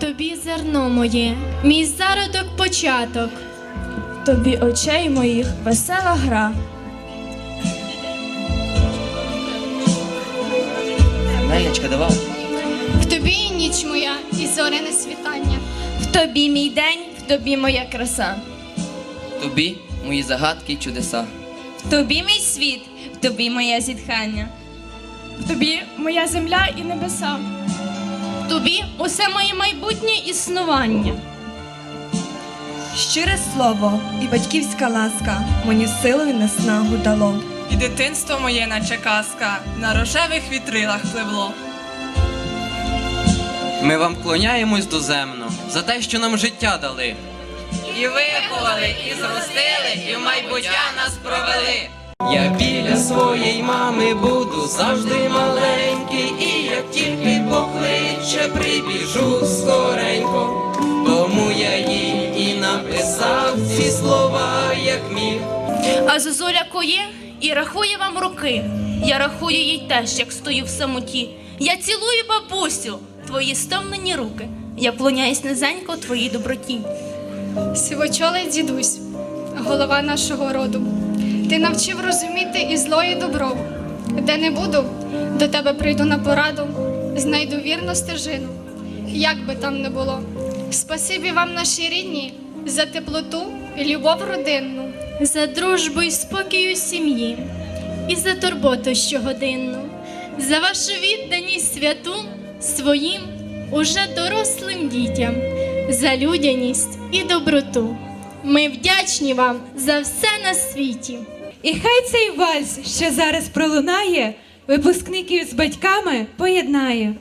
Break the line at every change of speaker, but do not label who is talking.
тобі зерно моє, мій зародок початок.
Тобі очей моїх весела гра.
Нелечка, давай.
В тобі і ніч моя, і зоряне світання.
В тобі мій день, в тобі моя краса.
в Тобі мої загадки й чудеса.
В тобі мій світ, в тобі моє зітхання. В тобі моя земля і небеса.
Тобі усе моє майбутнє існування.
Щире слово і батьківська ласка мені силу і наснагу дало.
І дитинство моє, наче казка, на рожевих вітрилах пливло.
Ми вам вклоняємось доземно за те, що нам життя дали.
І виховали, і зростили, і в майбуття нас провели.
Я біля своєї мами буду завжди маленький, прибіжу скоренько. Тому я їй і написав ці слова, як міг.
А зозуля коє і рахує вам роки. Я рахую їй теж, як стою в самоті. Я цілую бабусю, твої стомлені руки. Я вклоняюсь низенько твоїй доброті.
Сивочолий дідусь, голова нашого роду. Ти навчив розуміти і зло, і добро. Де не буду, до тебе прийду на пораду, знайду вірну стежину, як би там не було. Спасибі вам, наші рідні, за теплоту і любов родинну.
За дружбу і спокій у сім'ї, і за турботу щогодинну, за вашу відданість святу своїм уже дорослим дітям, за людяність і доброту. Ми вдячні вам за все на світі.
І хай цей вальс, що зараз пролунає, випускників з батьками поєднає.